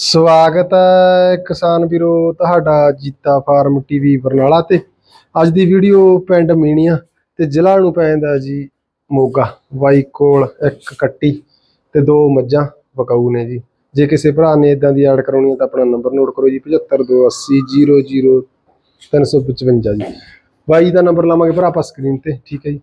ਸਵਾਗਤ ਹੈ ਕਿਸਾਨ ਵੀਰੋ, ਤੁਹਾਡਾ ਜੀਤਾ ਫਾਰਮ ਟੀਵੀ ਬਰਨਾਲਾ ਤੇ। ਅੱਜ ਦੀ ਵੀਡੀਓ ਪਿੰਡ ਮੀਣੀਆਂ ਤੇ ਜ਼ਿਲ੍ਹਾ ਨੂੰ ਪੈਂਦਾ ਜੀ ਮੋਗਾ। ਬਾਈ ਕੋਲ ਇੱਕ ਕੱਟੀ ਤੇ ਦੋ ਮੱਝਾਂ ਵਕਾਊ ਨੇ ਜੀ। ਜੇ ਕਿਸੇ ਭਰਾ ਨੇ ਇਦਾਂ ਦੀ ਐਡ ਕਰਾਉਣੀ ਹੈ ਤਾਂ ਆਪਣਾ ਨੰਬਰ ਨੋਟ ਕਰੋ ਜੀ 7528000355 ਜੀ। ਬਾਈ ਦਾ ਨੰਬਰ ਲਾਵਾਂਗੇ ਭਰਾ ਆਪਾਂ ਸਕਰੀਨ ਤੇ, ਠੀਕ ਹੈ ਜੀ।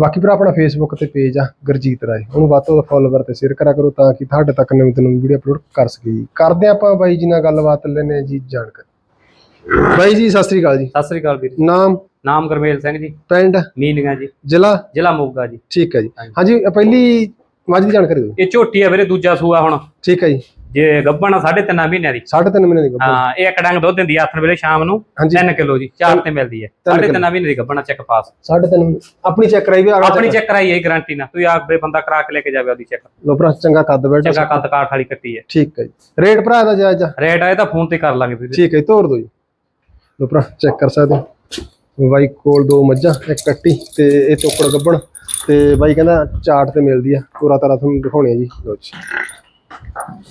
ਬਾਕੀ ਭਰਾ ਆਪਣਾ ਫੇਸਬੁੱਕ ਤੇ ਪੇਜ ਆ ਗੁਰਜੀਤ ਰਾਏ। ਉਹਨੂੰ ਵੱਧ ਤੋਂ ਵੱਧ ਫੋਲੋਵਰ ਤੇ ਸ਼ੇਅਰ ਕਰਿਆ ਕਰੋ ਤਾਂ ਕਿ ਤੁਹਾਡੇ ਤੱਕ ਨਵੀਂ ਤੋਂ ਨਵੀਂ ਵੀਡੀਓ ਅਪਲੋਡ ਕਰ ਸਕੀਏ। ਜੀ ਕਰਦੇ ਹਾਂ ਆਪਾਂ ਬਾਈ ਜੀ ਨਾਲ ਗੱਲਬਾਤ ਲੈਣੇ ਜੀ ਜਾਣਕਾਰੀ। ਬਾਈ ਜੀ ਸਤਿ ਸ੍ਰੀ ਅਕਾਲ ਜੀ। ਸਤਿ ਸ੍ਰੀ ਅਕਾਲ ਵੀਰ ਜੀ। ਨਾਮ? ਨਾਮ ਗੁਰਮੇਲ ਸਿੰਘ ਜੀ। ਪਿੰਡ? ਮੀਨੀਆਂ ਜੀ। ਜ਼ਿਲ੍ਹਾ? ਜ਼ਿਲ੍ਹਾ ਮੋਗਾ ਜੀ। ਠੀਕ ਹੈ ਜੀ। ਹਾਂਜੀ। ਪਹਿਲੀ ਮੱਝ ਦੀ ਜਾਣਕਾਰੀ ਦਿਓ। ਇਹ ਝੋਟੀ ਆ ਵੀਰੇ ਦੂਜਾ ਸੂਆ ਹੁਣ। ਠੀਕ ਹੈ ਜੀ। ਜੇ ਗੱਭਣ ਆ ਸਾਢੇ ਤਿੰਨ ਮਹੀਨਿਆਂ ਦੀ। ਸਾਢੇ ਤਿੰਨ ਮਹੀਨੇ ਦੀ ਗੱਭਣ। ਹਾਂ ਇਹ ਇੱਕ ਡੰਗ ਦੁੱਧ ਦਿੰਦੀ ਆ ਆਥਣ ਵੇਲੇ ਸ਼ਾਮ ਨੂੰ ਹਾਂਜੀ। 3 ਕਿਲੋ ਜੀ ਚਾਰ ਤੇ ਮਿਲਦੀ ਹੈ। ਤਿੰਨ ਸਾਢੇ ਮਹੀਨੇ ਦੀ ਗੱਭਣ ਚੈੱਕ ਪਾਸ ਸਾਢੇ ਤਿੰਨ ਮਹੀਨੇ। ਆਪਣੀ ਚੈੱਕ ਕਰਾਈ ਵੀ ਅਗਲਾ ਆਪਣੀ ਚੈੱਕ ਕਰਾਈ ਹੈ ਗਾਰੰਟੀ ਨਾਲ। ਤੁਸੀਂ ਆਪ ਬੰਦਾ ਕਰਾ ਕੇ ਲੈ ਕੇ ਜਾਵੇ ਉਹਦੀ ਚੈੱਕ ਲੋ ਭਰਾ ਚੰਗਾ ਕੱਦ ਬੈਠ ਚੰਗਾ ਕੱਦ ਕਾਠ ਵਾਲੀ ਕੱਟੀ ਹੈ। ਠੀਕ ਹੈ ਜੀ। ਰੇਟ ਭਰਾ ਦਾ ਜਾਇਜ਼ ਆ? ਰੇਟ ਆਏ ਤਾਂ ਫੋਨ ਤੇ ਕਰ ਲਾਂਗੇ ਵੀਰੇ ਠੀਕ ਹੈ ਜੀ, ਤੋਰ ਦਿਓ ਜੀ। ਲੋ ਭਰਾ ਚੈੱਕ ਕਰ ਸਕਦੇ ਹੋ। ਬਾਈ ਕੋਲ ਦੋ ਮੱਝਾਂ ਇੱਕ ਕੱਟੀ ਤੇ ਇਹ ਚੋਕੜ ਗੱਬਣ ਤੇ ਬਾਈ ਕਹਿੰਦਾ ਚਾਰਟ ਤੇ ਮਿਲਦੀ ਆ। ਪੂਰਾ ਤਰ੍ਹਾਂ ਤੁਹਾਨੂੰ ਦਿਖਾਉਣੀ ਆ ਜੀ। ਲੋ ਜੀ।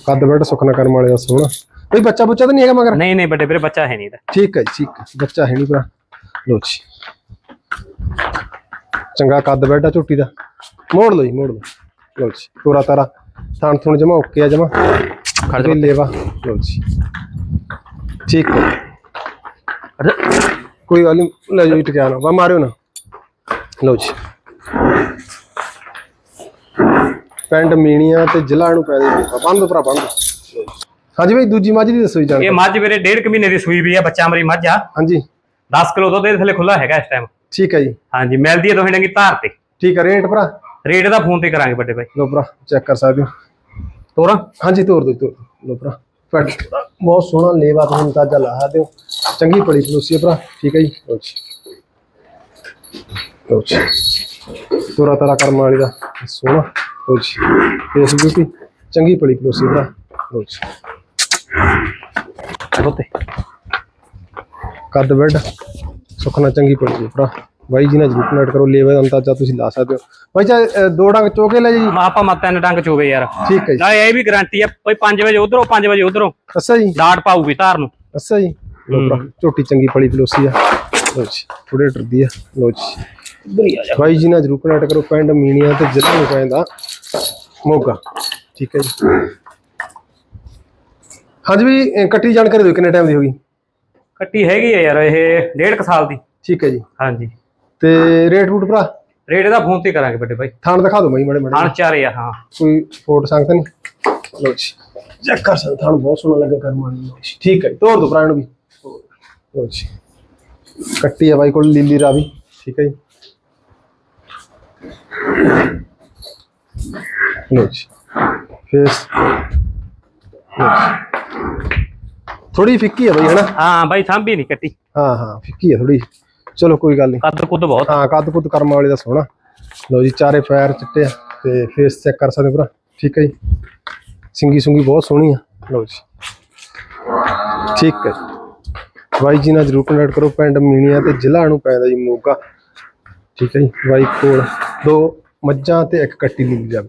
ਕੱਦ ਬੈਠ ਸੁਖਨਾ ਕਰਮ ਵਾਲੇ ਦਾ ਸੋਹਣਾ। ਬਈ ਬੱਚਾ ਬੁੱਚਾ ਤਾਂ ਨਹੀਂ ਹੈਗਾ ਮਗਰ? ਨਹੀਂ ਨਹੀਂ ਵੱਡੇ ਵੀਰੇ ਬੱਚਾ ਹੈ ਨਹੀਂ ਇਹਦਾ ਠੀਕ ਹੈ ਜੀ ਠੀਕ ਹੈ। ਬੱਚਾ ਹੈ ਨਹੀਂ ਭਰਾ। ਲੋ ਜੀ। ਚੰਗਾ ਕੱਦ ਬੈਠਾ ਝੋਟੀ ਦਾ। ਮੋੜ ਲਓ ਜੀ ਮੋੜ ਲਓ। ਲੋ ਜੀ ਪੂਰਾ ਤਾਰਾ। ਥਣ ਥੁਣ ਜਮਾ ਓਕੇ ਆ ਜਮਾ। ਖੜ ਜਾ। ਲੇਵਾ। ਲੋ ਜੀ। ਠੀਕ ਹੈ। ਕੋਈ ਗੱਲ ਨਹੀਂ ਲੈ ਜਾਓ ਟਿਕਿਆ ਨਾ। ਵਾ ਮਾਰਿਓ ਨਾ। ਲੋ ਜੀ। ਪਿੰਡ ਮੀਣੀਆਂ ਤੇ ਜ਼ਿਲ੍ਹਾ ਨੂੰ ਪੈ ਦੇ ਬੰਦ ਭਰਾ ਬੰਦ। ਹਾਂਜੀ ਭਾਈ ਦੂਜੀ ਮੱਝ ਦੀ ਦੱਸੋ ਜੀ ਇਹ ਮੱਝ ਵੀਰੇ ਡੇਢ ਕੁ ਮਹੀਨੇ ਦੀ ਸੂਈ ਵੀ ਆ ਬੱਚਾ ਮਰੀ ਮੱਝ ਆ। ਹਾਂਜੀ। 10 ਕਿਲੋ ਦੁੱਧ ਇਹਦੇ ਥੱਲੇ ਖੁੱਲਾ ਹੈਗਾ ਇਸ ਟਾਈਮ ਠੀਕ ਹੈ ਜੀ। ਹਾਂਜੀ ਮਿਲਦੀ ਹੈ ਦੋਹੇ ਡੰਗੀ ਧਾਰ ਤੇ। ਠੀਕ ਹੈ ਰੇਟ ਭਰਾ? ਰੇਟ ਦਾ ਫੋਨ ਤੇ ਕਰਾਂਗੇ ਵੱਡੇ ਭਾਈ ਲੋ ਭਰਾ ਚੈੱਕ ਕਰ ਸਕਦੇ ਹੋ। ਤੋਰਾ? ਹਾਂਜੀ ਤੋਰ ਦੋ ਤੋਰ ਦਿਓ। ਲੋ ਭਰਾ ਫਟ। ਬਹੁਤ ਸੋਹਣਾ ਲੇਵਾ ਤੁਸੀਂ ਅੰਦਾਜ਼ਾ ਲਾ ਸਕਦੇ ਹੋ ਚੰਗੀ ਪੜੀ ਫਲੋਸੀ ਹੈ ਭਰਾ। ਠੀਕ ਹੈ ਜੀ। ਲੋ ਜੀ। ਲੋ ਜੀ। ਤੋਰਾ ਤਾਰਾ ਕਰਮ ਵਾਲੀ ਦਾ। ਸੋਹਣਾ। ਲੋ ਜੀ। ਚੰਗੀ ਪੜੀ ਫਲੋਸੀ ਭਰਾ ਲੋ ਜੀ। ਕੱਦ ਬੈੱਡ। ਸੁਖਣਾ ਚੰਗੀ ਪੜੀ ਹੈ ਭਰਾ। ਬਾਈ ਜੀ ਨਾਲ ਜਰੂਰ ਨੋਟ ਕਰੋ ਲੇਵਾ ਦਾ ਅੰਦਾਜ਼ਾ ਤੁਸੀਂ ਲਾ ਸਕਦੇ ਹੋ। ਬਾਈ ਜੀ ਦੋ ਡੰਗ ਚੋਕੇ ਲੈ ਜੀ। ਆਪਾਂ ਮਤ ਤਿੰਨ ਡੰਗ ਚੋਵੇ ਯਾਰ। ਠੀਕ ਹੈ ਜੀ। ਨਾਲੇ ਇਹ ਵੀ ਗਾਰੰਟੀ ਆ ਕੋਈ 5 ਵਜੇ ਉਧਰੋਂ 5 ਵਜੇ ਉਧਰੋਂ। ਅੱਛਾ ਜੀ। ਡਾਟ ਪਾਊਗੀ ਧਾਰ ਨੂੰ। ਅੱਛਾ ਜੀ। ਝੋਟੀ ਚੰਗੀ ਪਲੀ ਫਲੋਸੀ ਆ। ਲੋ ਜੀ ਥੋੜੇ ਡਰਦੀ ਆ। ਲੋ ਜੀ। ਬਾਈ ਜੀ ਨਾਲ ਜਰੂਰ ਕਨੈਕਟ ਕਰੋ ਪਿੰਡ ਮੀਣੀਆਂ ਤੇ ਜ਼ਿਲ੍ਹਾ ਨੂੰ ਪੈਂਦਾ ਮੋਗਾ। ਠੀਕ ਹੈ ਜੀ। ਹਾਂਜੀ ਵੀ ਇਹ ਕੱਟੀ ਜਾਣਕਾਰੀ ਦਿਓ ਕਿੰਨੇ ਟਾਈਮ ਦੀ ਹੋਗੀ ਕੱਟੀ ਹੈਗੀ ਆ ਯਾਰ ਇਹ ਡੇਢ ਕੁ ਸਾਲ ਦੀ। ਠੀਕ ਹੈ ਜੀ। ਹਾਂਜੀ। ਤੇ ਰੇਟ ਰੂਟ ਭਰਾ? ਰੇਟ ਇਹਦਾ ਫੋਨ ਤੇ ਕਰਾਂਗੇ ਵੱਡੇ ਭਾਈ। ਥਾਣ ਦਿਖਾ ਦਿਓ ਬਾਈ ਮਾੜੇ ਮਾੜੇ। ਹਣ ਚਾਰੇ ਆ ਹਾਂ। ਕੋਈ ਫੋਟ ਸੰਗਤ ਨਹੀਂ? ਲੋ ਜੀ। ਚੈੱਕ ਕਰ ਸਕਦੇ ਥਾਣ ਬਹੁਤ ਸੋਹਣਾ ਲੱਗਾ ਕਰਮਾਂ ਨੂੰ ਠੀਕ ਹੈ ਤੋਰ ਦੋ ਭਰਾ ਨੂੰ ਵੀ। ਲੋ ਜੀ। ਕੱਟੀ ਆ ਬਾਈ ਕੋਲ ਲੀਲੀ ਰਾਵੀ। ਠੀਕ ਹੈ ਜੀ। ਲੋ ਜੀ। ਫੇਸ ਥੋੜੀ ਫਿੱਕੀ ਹੈ ਬਾਈ ਹਨਾ? ਹਾਂ ਬਾਈ ਸਾਂਭੀ ਨਹੀਂ ਕੱਟੀ। ਹਾਂ ਹਾਂ ਫਿੱਕੀ ਹੈ ਥੋੜੀ ਚਲੋ ਕੋਈ ਗੱਲ ਨਹੀਂ ਕੱਦ ਕੁੱਦ ਬਹੁਤ। ਹਾਂ ਕੱਦ ਕੁੱਦ ਕਰਮ ਵਾਲੇ ਦਾ ਸੋਹਣਾ। ਲੋ ਜੀ ਚਾਰੇ ਪੈਰ ਚਿੱਟੇ ਆ ਤੇ ਫੇਸ ਚੈੱਕ ਕਰ ਸਕਦੇ ਭਰਾ ਠੀਕ ਹੈ ਜੀ। ਸਿੰਗੀ ਸੁੰਗੀ ਬਹੁਤ ਸੋਹਣੀ ਆ। ਲੋ ਜੀ। ਠੀਕ ਹੈ ਬਾਈ ਜੀ ਨਾਲ ਜਰੂਰ ਕੰਟੈਕਟ ਕਰੋ ਪਿੰਡ ਮੀਣੀਆਂ ਤੇ ਜ਼ਿਲ੍ਹਾ ਨੂੰ ਪੈਂਦਾ ਜੀ ਮੋਗਾ। ਠੀਕ ਹੈ ਜੀ। ਬਾਈ ਕੋਲ ਦੋ ਮੱਝਾਂ ਤੇ ਇੱਕ ਕੱਟੀ ਲਈ ਜਾਵੇ